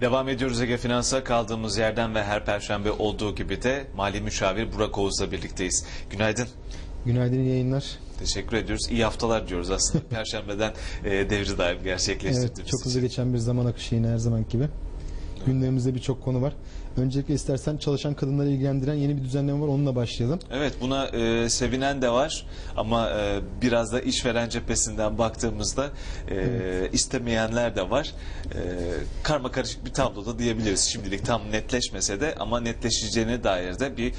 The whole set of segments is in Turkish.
Devam ediyoruz Ege Finans'a kaldığımız yerden ve her perşembe olduğu gibi de Mali Müşavir Burak Oğuz'la birlikteyiz. Günaydın. Günaydın yayınlar. Teşekkür ediyoruz. İyi haftalar diyoruz aslında. Perşembeden e, devri daim Evet, gerçekleştirdiğimiz çok hızlı geçen bir zaman akışı yine her zaman gibi. Gündemimizde birçok konu var. Öncelikle istersen çalışan kadınları ilgilendiren yeni bir düzenleme var onunla başlayalım. Evet buna e, sevinen de var ama e, biraz da işveren cephesinden baktığımızda e, istemeyenler de var. E, karma karışık bir tabloda diyebiliriz. Şimdilik tam netleşmese de ama netleşeceğine dair de bir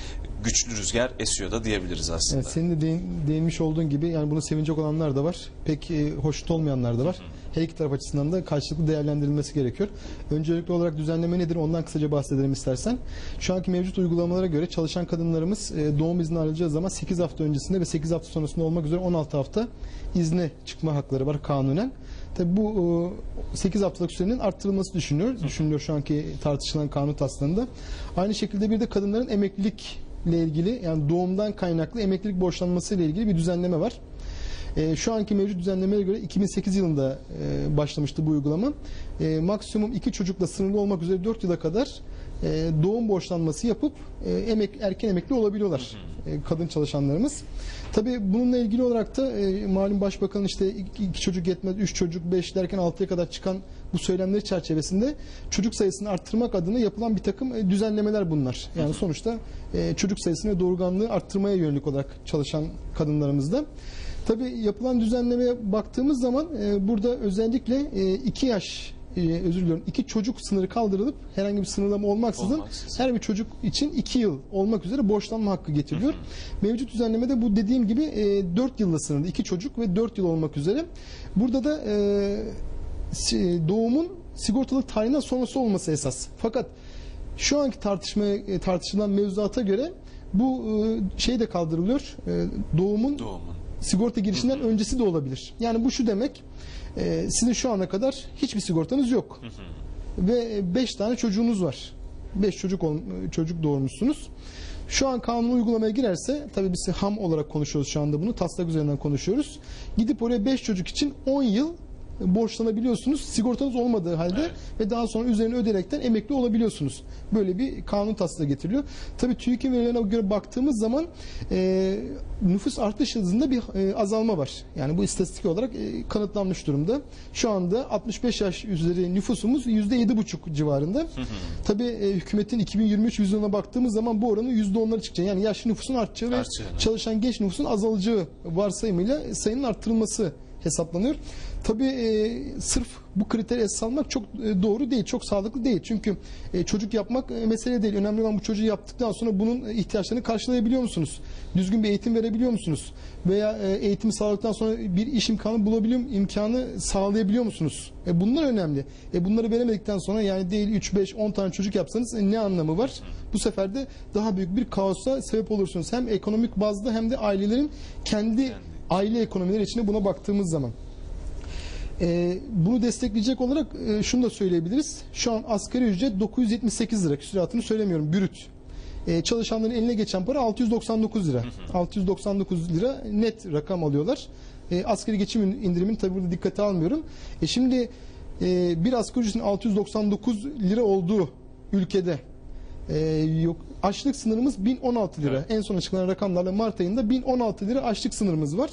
güçlü rüzgar esiyor da diyebiliriz aslında. Evet, senin de değin- değinmiş olduğun gibi yani bunu sevinecek olanlar da var. Pek e, hoşnut olmayanlar da var. Her iki taraf açısından da karşılıklı değerlendirilmesi gerekiyor. Öncelikli olarak düzenleme nedir ondan kısaca bahsedelim istersen. Şu anki mevcut uygulamalara göre çalışan kadınlarımız e, doğum izni alacağı zaman 8 hafta öncesinde ve 8 hafta sonrasında olmak üzere 16 hafta izne çıkma hakları var kanunen. Tabi bu e, 8 haftalık sürenin arttırılması düşünülüyor. Düşünülüyor şu anki tartışılan kanun taslağında. Aynı şekilde bir de kadınların emeklilik ile ilgili yani doğumdan kaynaklı emeklilik borçlanması ile ilgili bir düzenleme var. E, şu anki mevcut düzenlemeye göre 2008 yılında e, başlamıştı bu uygulama. E, maksimum iki çocukla sınırlı olmak üzere 4 yıla kadar e, doğum borçlanması yapıp e, emek erken emekli olabiliyorlar e, kadın çalışanlarımız. Tabii bununla ilgili olarak da e, malum başbakanın işte iki, iki çocuk yetmez, üç çocuk, beş derken altıya kadar çıkan bu söylemleri çerçevesinde çocuk sayısını arttırmak adına yapılan bir takım e, düzenlemeler bunlar. Yani sonuçta e, çocuk sayısını doğurganlığı arttırmaya yönelik olarak çalışan kadınlarımızda. Tabii yapılan düzenlemeye baktığımız zaman e, burada özellikle 2 yaş e, özür diliyorum 2 çocuk sınırı kaldırılıp herhangi bir sınırlama olmaksızın, Olmaksızın. her bir çocuk için 2 yıl olmak üzere borçlanma hakkı getiriliyor. Mevcut düzenlemede bu dediğim gibi 4 yılla sınırlı 2 çocuk ve 4 yıl olmak üzere. Burada da e, doğumun sigortalı tarihinden sonrası olması esas. Fakat şu anki tartışmaya e, tartışılan mevzuata göre bu e, şey de kaldırılıyor. E, doğumun Doğumun. Sigorta girişinden öncesi de olabilir. Yani bu şu demek. e, sizin şu ana kadar hiçbir sigortanız yok. Ve 5 tane çocuğunuz var. 5 çocuk çocuk doğurmuşsunuz. Şu an kanun uygulamaya girerse tabii biz ham olarak konuşuyoruz şu anda bunu. Taslak üzerinden konuşuyoruz. Gidip oraya 5 çocuk için 10 yıl borçlanabiliyorsunuz. Sigortanız olmadığı halde Evet. ve daha sonra üzerine ödeyerekten emekli olabiliyorsunuz. Böyle bir kanun taslağı getiriliyor. Tabii TÜİK'in verilerine göre baktığımız zaman e, nüfus artış hızında bir e, azalma var. Yani bu istatistik olarak e, kanıtlanmış durumda. Şu anda 65 yaş üzeri nüfusumuz %7,5 civarında. Tabii e, hükümetin 2023 vizyonuna baktığımız zaman bu oranın %10'lara çıkacak. Yani yaşlı nüfusun artacağı ve çalışan genç nüfusun azalacağı varsayımıyla sayının arttırılması hesaplanıyor. Tabii e, sırf bu kriteri esas almak çok e, doğru değil, çok sağlıklı değil. Çünkü e, çocuk yapmak e, mesele değil. Önemli olan bu çocuğu yaptıktan sonra bunun ihtiyaçlarını karşılayabiliyor musunuz? Düzgün bir eğitim verebiliyor musunuz? Veya e, eğitimi sağladıktan sonra bir iş imkanı bulabiliyor imkanı sağlayabiliyor musunuz? E, bunlar önemli. E, bunları veremedikten sonra yani değil 3 5 10 tane çocuk yapsanız e, ne anlamı var? Bu sefer de daha büyük bir kaosa sebep olursunuz. Hem ekonomik bazda hem de ailelerin kendi aile ekonomileri içinde buna baktığımız zaman. Ee, bunu destekleyecek olarak e, şunu da söyleyebiliriz. Şu an asgari ücret 978 lira. Küsuratını söylemiyorum. Brüt. Ee, çalışanların eline geçen para 699 lira. 699 lira net rakam alıyorlar. Ee, asgari geçim indirimini tabii burada dikkate almıyorum. E şimdi e, bir asgari ücretin 699 lira olduğu ülkede ee, yok açlık sınırımız 1016 lira. Evet. En son açıklanan rakamlarla Mart ayında 1016 lira açlık sınırımız var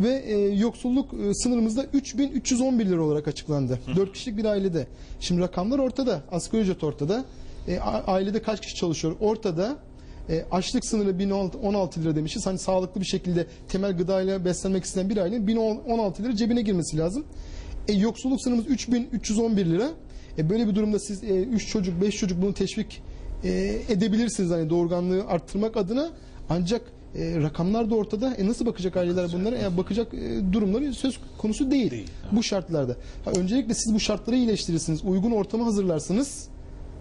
ve e, yoksulluk e, sınırımız da 3311 lira olarak açıklandı. 4 kişilik bir ailede. Şimdi rakamlar ortada. Asgari ücret ortada. E, ailede kaç kişi çalışıyor? Ortada. E, açlık sınırı 1016 lira demişiz. Hani sağlıklı bir şekilde temel gıdayla beslenmek isteyen bir ailenin 1016 lira cebine girmesi lazım. E, yoksulluk sınırımız 3311 lira. E, böyle bir durumda siz 3 çocuk, 5 çocuk bunu teşvik e, edebilirsiniz hani doğurganlığı arttırmak adına ancak e, rakamlar da ortada. E, nasıl bakacak aileler bunlara? Yani bakacak e, durumları söz konusu değil. Değil, Bu şartlarda. Ha, öncelikle siz bu şartları iyileştirirsiniz. Uygun ortamı hazırlarsınız.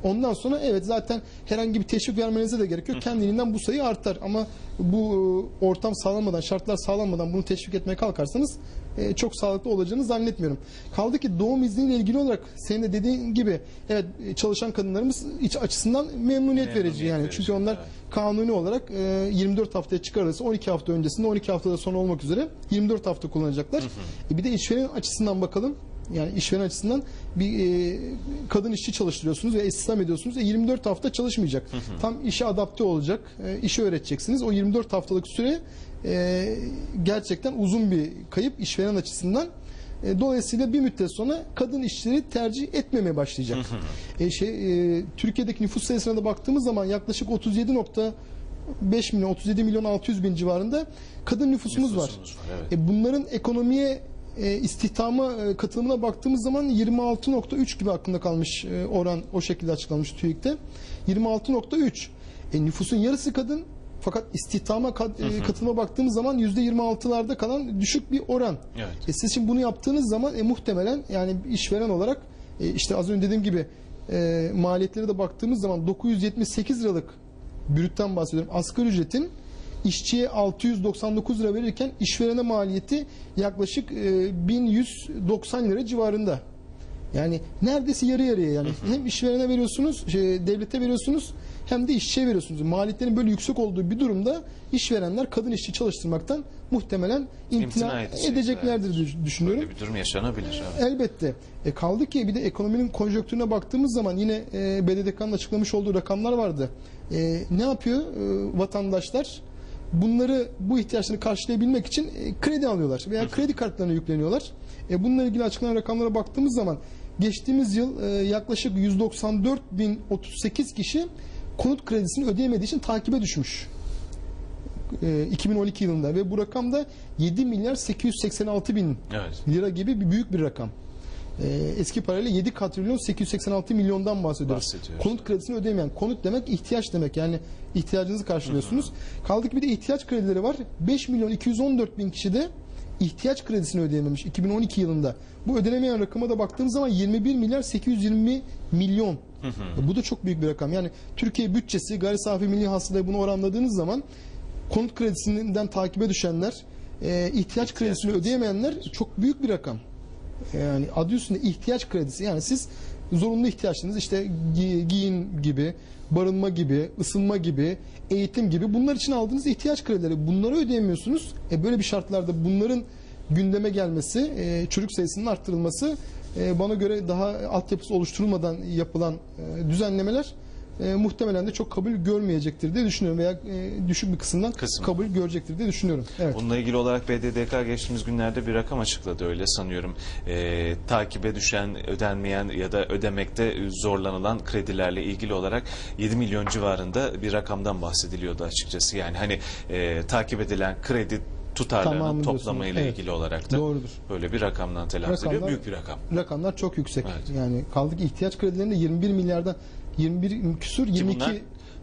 Ondan sonra evet zaten herhangi bir teşvik vermenize de gerek yok. Kendiliğinden bu sayı artar ama bu e, ortam sağlanmadan, şartlar sağlanmadan bunu teşvik etmeye kalkarsanız e, çok sağlıklı olacağını zannetmiyorum. Kaldı ki doğum izniyle ilgili olarak senin de dediğin gibi evet e, çalışan kadınlarımız iç açısından memnuniyet, verici Memnuniyet yani. verici, Çünkü onlar evet. kanuni olarak e, 24 haftaya çıkarılırsa 12 hafta öncesinde 12 haftada sonra olmak üzere 24 hafta kullanacaklar. E, bir de işveren açısından bakalım. Yani işveren açısından bir e, kadın işçi çalıştırıyorsunuz ve istihdam ediyorsunuz. E, 24 hafta çalışmayacak. Tam işe adapte olacak. E, işi öğreteceksiniz. O 24 haftalık süre e, gerçekten uzun bir kayıp işveren açısından. E, dolayısıyla bir müddet sonra kadın işçileri tercih etmemeye başlayacak. E, şey e, Türkiye'deki nüfus sayısına da baktığımız zaman yaklaşık 37.5 milyon 37 milyon 600 bin civarında kadın nüfusumuz, var. Nüfusumuz var, evet. E, bunların ekonomiye e, istihdama e, katılımına baktığımız zaman 26.3 gibi aklında kalmış e, oran o şekilde açıklanmış TÜİK'te. 26.3. E, nüfusun yarısı kadın fakat istihdama kad- e, katılıma baktığımız zaman %26'larda kalan düşük bir oran. Evet. E, siz şimdi bunu yaptığınız zaman e, muhtemelen yani işveren olarak e, işte az önce dediğim gibi e, maliyetlere de baktığımız zaman 978 liralık brütten bahsediyorum. Asgari ücretin işçiye 699 lira verirken işverene maliyeti yaklaşık e, 1190 lira civarında. Yani neredeyse yarı yarıya yani. Hem işverene veriyorsunuz, şey, devlete veriyorsunuz hem de işçiye veriyorsunuz. Maliyetlerin böyle yüksek olduğu bir durumda işverenler kadın işçi çalıştırmaktan muhtemelen imtina, İmtina edecek, edeceklerdir diye düşünüyorum. Böyle bir durum yaşanabilir. Evet. Elbette. E kaldı ki bir de ekonominin konjonktürüne baktığımız zaman yine e, BDDK'nın açıklamış olduğu rakamlar vardı. E, ne yapıyor e, vatandaşlar? Bunları bu ihtiyaçlarını karşılayabilmek için e, kredi alıyorlar veya kredi kartlarına yükleniyorlar. E, bununla ilgili açıklanan rakamlara baktığımız zaman geçtiğimiz yıl e, yaklaşık 194.038 kişi konut kredisini ödeyemediği için takibe düşmüş. E, 2012 yılında ve bu rakam da 7 milyar 886 bin Evet. lira gibi bir büyük bir rakam. Ee, eski parayla 7 katrilyon 886 milyondan bahsediyoruz. Konut kredisini ödeyemeyen. Konut demek ihtiyaç demek. Yani ihtiyacınızı karşılıyorsunuz. Kaldı ki bir de ihtiyaç kredileri var. 5 milyon 214 bin kişi de ihtiyaç kredisini ödeyememiş 2012 yılında. Bu ödenemeyen rakama da baktığımız zaman 21 milyar 820 milyon. Bu da çok büyük bir rakam. Yani Türkiye bütçesi gayri safi milli hasılaya bunu oranladığınız zaman konut kredisinden takibe düşenler, e, ihtiyaç kredisini ödeyemeyenler çok büyük bir rakam. Yani adı üstünde ihtiyaç kredisi. Yani siz zorunlu ihtiyaçlarınız işte gi- giyin gibi, barınma gibi, ısınma gibi, eğitim gibi bunlar için aldığınız ihtiyaç kredileri. Bunları ödeyemiyorsunuz. E böyle bir şartlarda bunların gündeme gelmesi, e, çocuk sayısının arttırılması e, bana göre daha altyapısı oluşturulmadan yapılan e, düzenlemeler e, muhtemelen de çok kabul görmeyecektir diye düşünüyorum veya e, düşük bir kısımdan Kısım. kabul görecektir diye düşünüyorum. Evet. Bununla ilgili olarak BDDK geçtiğimiz günlerde bir rakam açıkladı öyle sanıyorum. Ee, takibe düşen, ödenmeyen ya da ödemekte zorlanılan kredilerle ilgili olarak 7 milyon civarında bir rakamdan bahsediliyordu açıkçası. Yani hani e, takip edilen kredi tutarlarının Tamamı diyorsunuz. toplamıyla Evet. ilgili olarak da Doğrudur. böyle bir rakamdan telaffuz ediyor. Büyük bir rakam. rakamlar çok yüksek. Evet. Yani kaldı ki ihtiyaç kredilerinde 21 milyardan 21 küsur Ki 22 bunlar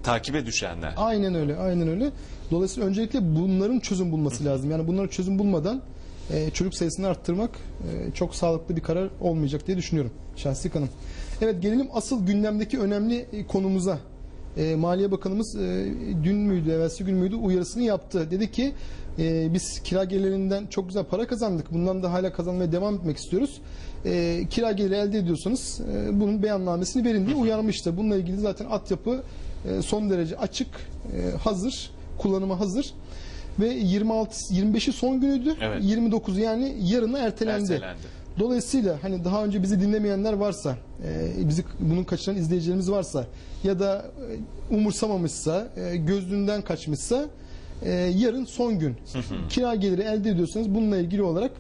takibe düşenler. aynen öyle aynen öyle. Dolayısıyla öncelikle bunların çözüm bulması lazım. Yani bunların çözüm bulmadan e, çocuk sayısını arttırmak e, çok sağlıklı bir karar olmayacak diye düşünüyorum şahsi kanım. Evet gelelim asıl gündemdeki önemli e, konumuza. E, Maliye Bakanımız e, dün müydü, evvelsi gün müydü uyarısını yaptı. Dedi ki e, biz kira gelirlerinden çok güzel para kazandık. Bundan da hala kazanmaya devam etmek istiyoruz. E, kira geliri elde ediyorsanız e, bunun beyannamesini verin diye uyarmıştı. Bununla ilgili zaten altyapı e, son derece açık, e, hazır, kullanıma hazır. Ve 26 25'i son günüydü. Evet. 29'u yani yarına ertelendi. Ertelendi. Dolayısıyla hani daha önce bizi dinlemeyenler varsa, e, bizi bunun kaçıran izleyicilerimiz varsa ya da e, umursamamışsa, e, gözlüğünden kaçmışsa e, yarın son gün. Kira geliri elde ediyorsanız bununla ilgili olarak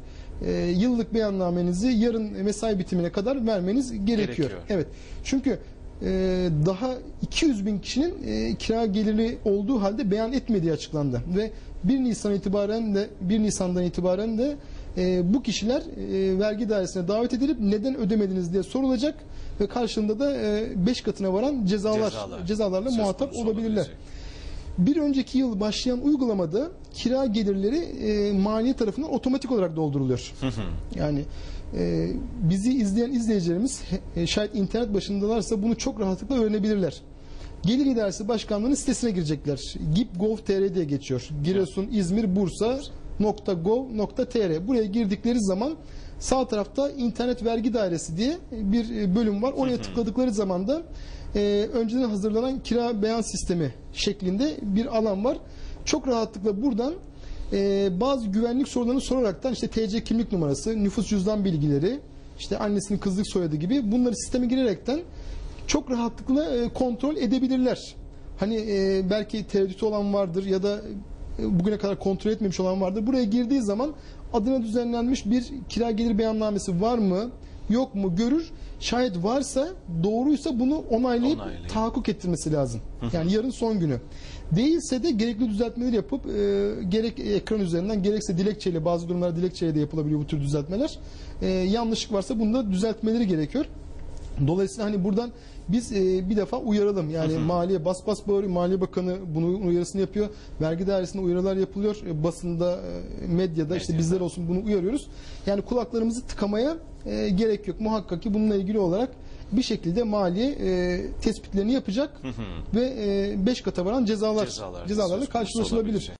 e, yıllık beyannamenizi yarın mesai bitimine kadar vermeniz gerekiyor. Gerekiyor. Evet. Çünkü e, daha 200 bin kişinin e, kira geliri olduğu halde beyan etmediği açıklandı ve 1 Nisan itibaren de 1 Nisan'dan itibaren de e, bu kişiler e, vergi dairesine davet edilip neden ödemediniz diye sorulacak ve karşılığında da 5 katına varan cezalar, Cezalar. cezalarla Söz muhatap olabilirler. olabilecek. Bir önceki yıl başlayan uygulamada kira gelirleri e, maliye tarafından otomatik olarak dolduruluyor. Yani e, bizi izleyen izleyicilerimiz e, şayet internet başındalarsa bunu çok rahatlıkla öğrenebilirler. Gelir İdaresi Başkanlığı'nın sitesine girecekler. gip.gov.tr diye geçiyor. Giresun, İzmir, Bursa .gov.tr Buraya girdikleri zaman sağ tarafta internet vergi dairesi diye bir e, bölüm var. Oraya tıkladıkları zaman da e, önceden hazırlanan kira beyan sistemi şeklinde bir alan var. Çok rahatlıkla buradan e, bazı güvenlik sorularını soraraktan işte TC kimlik numarası, nüfus cüzdan bilgileri, işte annesinin kızlık soyadı gibi bunları sisteme girerekten çok rahatlıkla e, kontrol edebilirler. Hani e, belki tereddütü olan vardır ya da bugüne kadar kontrol etmemiş olan vardır. Buraya girdiği zaman adına düzenlenmiş bir kira gelir beyannamesi var mı yok mu görür. Şayet varsa doğruysa bunu onaylayıp Onaylayıp. tahakkuk ettirmesi lazım. Yani yarın son günü. Değilse de gerekli düzeltmeleri yapıp e, gerek ekran üzerinden gerekse dilekçeyle bazı durumlarda dilekçeyle de yapılabiliyor bu tür düzeltmeler. E, yanlışlık varsa bunda düzeltmeleri gerekiyor. Dolayısıyla hani buradan biz e, bir defa uyaralım. Yani maliye bas bas bağırıyor. Maliye Bakanı bunun uyarısını yapıyor. Vergi dairesinde uyarılar yapılıyor. E, basında, e, medyada işte Medyada. bizler olsun bunu uyarıyoruz. Yani kulaklarımızı tıkamaya e, gerek yok. Muhakkak ki bununla ilgili olarak bir şekilde maliye e, tespitlerini yapacak ve 5 kata varan cezalar Cezalar cezalarla karşılaşılabilir.